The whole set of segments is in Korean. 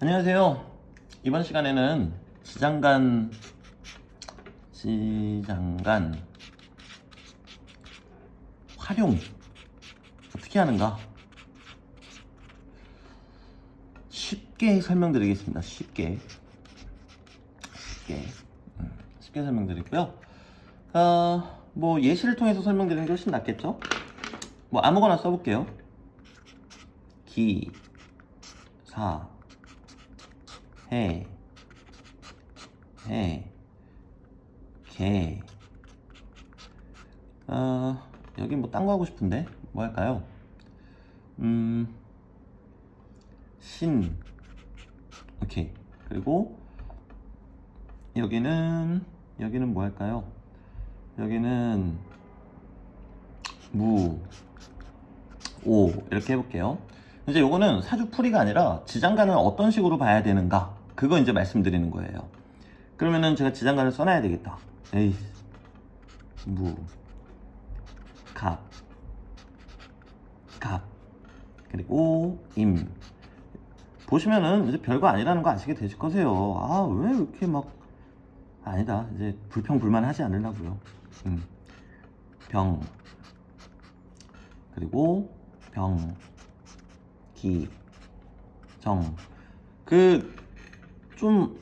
안녕하세요. 이번 시간에는 지장간 지장간 활용 어떻게 하는가 쉽게 설명드리겠습니다. 쉽게 쉽게 음, 쉽게 설명드리고요. 어, 뭐 예시를 통해서 설명드리는 게 훨씬 낫겠죠? 뭐 아무거나 써볼게요. 기, 사, 해, 해, 개. 어, 여기 뭐 딴 거 하고 싶은데? 뭐 할까요? 음, 신. 오케이. 그리고, 여기는, 여기는 뭐 할까요? 여기는, 무, 오. 이렇게 해볼게요. 이제 요거는 사주풀이가 아니라 지장간을 어떤 식으로 봐야 되는가? 그거 이제 말씀드리는 거예요. 그러면은 제가 지장간을 써놔야 되겠다. 에이 무, 갑, 갑, 그리고 임. 보시면은 이제 별거 아니라는 거 아시게 되실 거세요. 아 왜 이렇게 막 아니다. 이제 불평불만 하지 않으려고요. 음. 병. 그리고 병 기, 정. 그, 좀,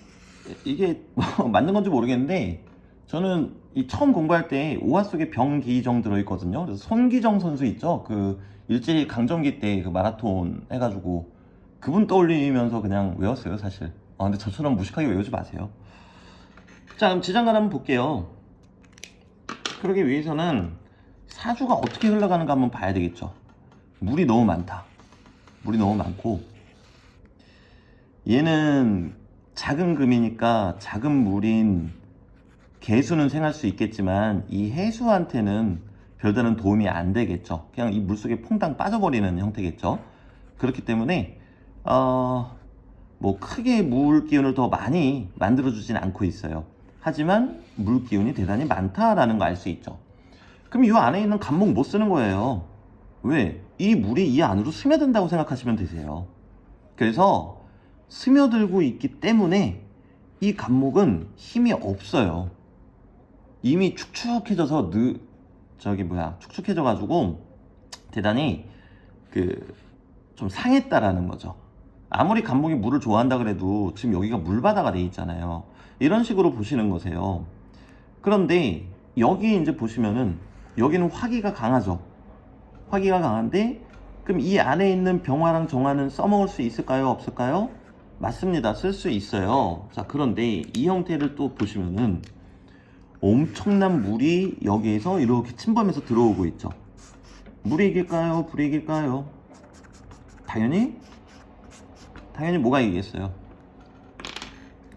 이게 뭐 맞는 건지 모르겠는데, 저는 이 처음 공부할 때 오화 속에 병기정 들어있거든요. 그래서 손기정 선수 있죠? 그 일제히 강점기 때 그 마라톤 해가지고 그분 떠올리면서 그냥 외웠어요, 사실. 아, 근데 저처럼 무식하게 외우지 마세요. 자, 그럼 지장간 한번 볼게요. 그러기 위해서는 사주가 어떻게 흘러가는가 한번 봐야 되겠죠. 물이 너무 많다. 물이 너무 많고 얘는 작은 금이니까 작은 물인 개수는 생할 수 있겠지만 이 해수한테는 별다른 도움이 안 되겠죠. 그냥 이 물속에 퐁당 빠져버리는 형태겠죠. 그렇기 때문에 어, 뭐 크게 물 기운을 더 많이 만들어주진 않고 있어요. 하지만 물 기운이 대단히 많다라는 거 알 수 있죠. 그럼 이 안에 있는 감목 못 쓰는 거예요. 왜? 이 물이 이 안으로 스며든다고 생각하시면 되세요. 그래서 스며들고 있기 때문에 이 감목은 힘이 없어요. 이미 축축해져서 느 저기 뭐야 축축해져 가지고 대단히 그 좀 상했다라는 거죠. 아무리 감목이 물을 좋아한다 그래도 지금 여기가 물바다가 돼 있잖아요. 이런 식으로 보시는 거세요. 그런데 여기 이제 보시면은 여기는 화기가 강하죠. 화기가 강한데 그럼 이 안에 있는 병화랑 정화는 써먹을 수 있을까요? 없을까요? 맞습니다. 쓸 수 있어요. 자, 그런데 이 형태를 또 보시면은 엄청난 물이 여기에서 이렇게 침범해서 들어오고 있죠. 물이 이길까요? 불이 이길까요? 당연히 당연히 뭐가 이기겠어요?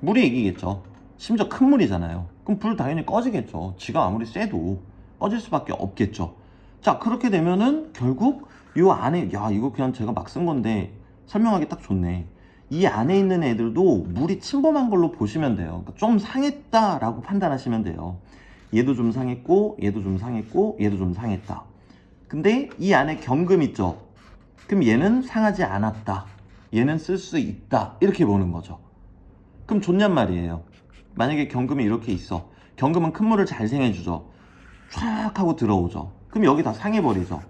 물이 이기겠죠. 심지어 큰 물이잖아요. 그럼 불 당연히 꺼지겠죠. 지가 아무리 쎄도 꺼질 수밖에 없겠죠. 자 그렇게 되면은 결국 이 안에 야 이거 그냥 제가 막 쓴 건데 설명하기 딱 좋네. 이 안에 있는 애들도 물이 침범한 걸로 보시면 돼요. 그러니까 좀 상했다 라고 판단하시면 돼요. 얘도 좀 상했고 얘도 좀 상했고 얘도 좀 상했다. 근데 이 안에 경금 있죠? 그럼 얘는 상하지 않았다. 얘는 쓸 수 있다. 이렇게 보는 거죠. 그럼 좋냔 말이에요. 만약에 경금이 이렇게 있어. 경금은 큰 물을 잘 생해주죠. 촥 하고 들어오죠 그럼 여기 다 상해버리죠.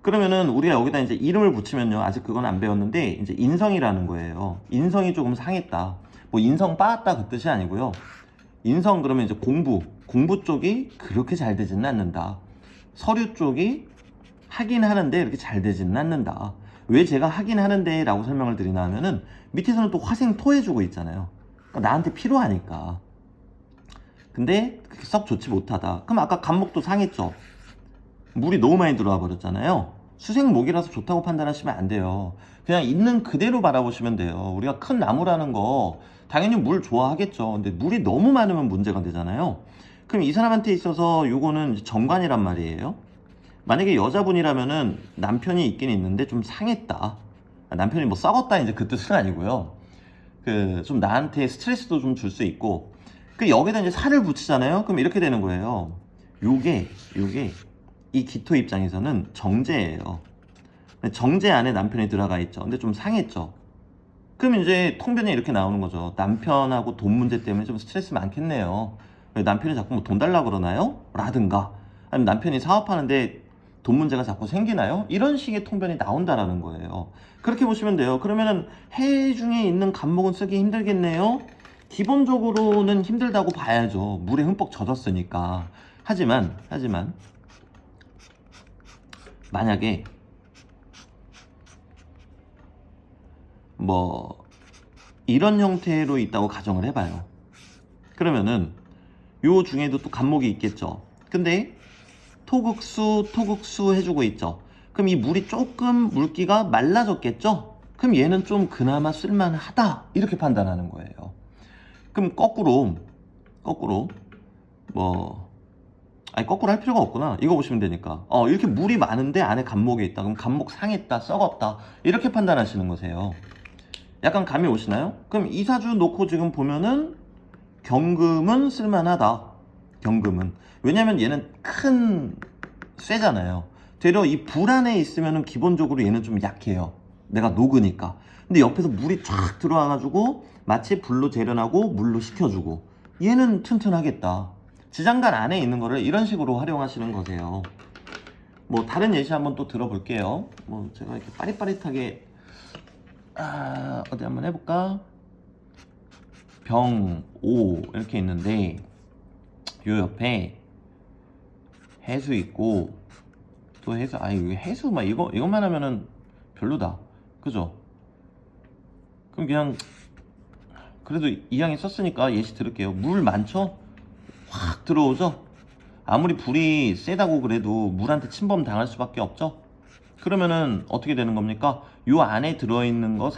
그러면은 우리가 여기다 이제 이름을 붙이면요. 아직 그건 안 배웠는데 이제 인성이라는 거예요. 인성이 조금 상했다. 뭐 인성 빠았다 그 뜻이 아니고요. 인성 그러면 이제 공부, 공부 쪽이 그렇게 잘 되지는 않는다. 서류 쪽이 하긴 하는데 이렇게 잘 되지는 않는다. 왜 제가 하긴 하는데 라고 설명을 드리나 하면은 밑에서는 또 화생 토 해주고 있잖아요. 그러니까 나한테 필요하니까. 근데 그렇게 썩 좋지 못하다. 그럼 아까 간목도 상했죠. 물이 너무 많이 들어와 버렸잖아요. 수생목이라서 좋다고 판단하시면 안 돼요. 그냥 있는 그대로 바라보시면 돼요. 우리가 큰 나무라는 거 당연히 물 좋아하겠죠. 근데 물이 너무 많으면 문제가 되잖아요. 그럼 이 사람한테 있어서 요거는 정관이란 말이에요. 만약에 여자분이라면은 남편이 있긴 있는데 좀 상했다. 남편이 뭐 썩었다 이제 그 뜻은 아니고요. 그 좀 나한테 스트레스도 좀 줄 수 있고 그 여기다 이제 살을 붙이잖아요. 그럼 이렇게 되는 거예요. 요게 요게 이 기토 입장에서는 정제예요. 정제 안에 남편이 들어가 있죠. 근데 좀 상했죠. 그럼 이제 통변이 이렇게 나오는 거죠. 남편하고 돈 문제 때문에 좀 스트레스 많겠네요. 왜 남편이 자꾸 뭐 돈 달라 그러나요? 라든가 아니면 남편이 사업하는데 돈 문제가 자꾸 생기나요? 이런 식의 통변이 나온다라는 거예요. 그렇게 보시면 돼요. 그러면은 해 중에 있는 간목은 쓰기 힘들겠네요. 기본적으로는 힘들다고 봐야죠. 물에 흠뻑 젖었으니까. 하지만 하지만 만약에 뭐 이런 형태로 있다고 가정을 해봐요. 그러면은 요 중에도 또 간목이 있겠죠. 근데 토극수 토극수 해주고 있죠. 그럼 이 물이 조금 물기가 말라졌겠죠. 그럼 얘는 좀 그나마 쓸만하다 이렇게 판단하는 거예요. 그럼 거꾸로 거꾸로 뭐 아니 거꾸로 할 필요가 없구나. 이거 보시면 되니까. 어 이렇게 물이 많은데 안에 간목이 있다. 그럼 간목 상했다, 썩었다 이렇게 판단하시는 거세요. 약간 감이 오시나요? 그럼 이사주 놓고 지금 보면은 경금은 쓸만하다. 경금은 왜냐면 얘는 큰 쇠잖아요. 되려 이 불 안에 있으면은 기본적으로 얘는 좀 약해요. 내가 녹으니까. 근데 옆에서 물이 쫙 들어와가지고 마치 불로 재련하고 물로 식혀주고 얘는 튼튼하겠다. 지장간 안에 있는 거를 이런 식으로 활용하시는 거세요. 뭐 다른 예시 한번 또 들어볼게요. 뭐 제가 이렇게 빠릿빠릿하게 아, 어디 한번 해볼까? 병, 오 이렇게 있는데 요 옆에 해수 있고 또 해수 아 이거 해수 막 이거 이것만 하면은 별로다 그죠? 그럼 그냥 그래도 이왕에 썼으니까 예시 들을게요 물 많죠? 확 들어오죠? 아무리 불이 세다고 그래도 물한테 침범 당할 수밖에 없죠? 그러면은 어떻게 되는 겁니까? 요 안에 들어있는 거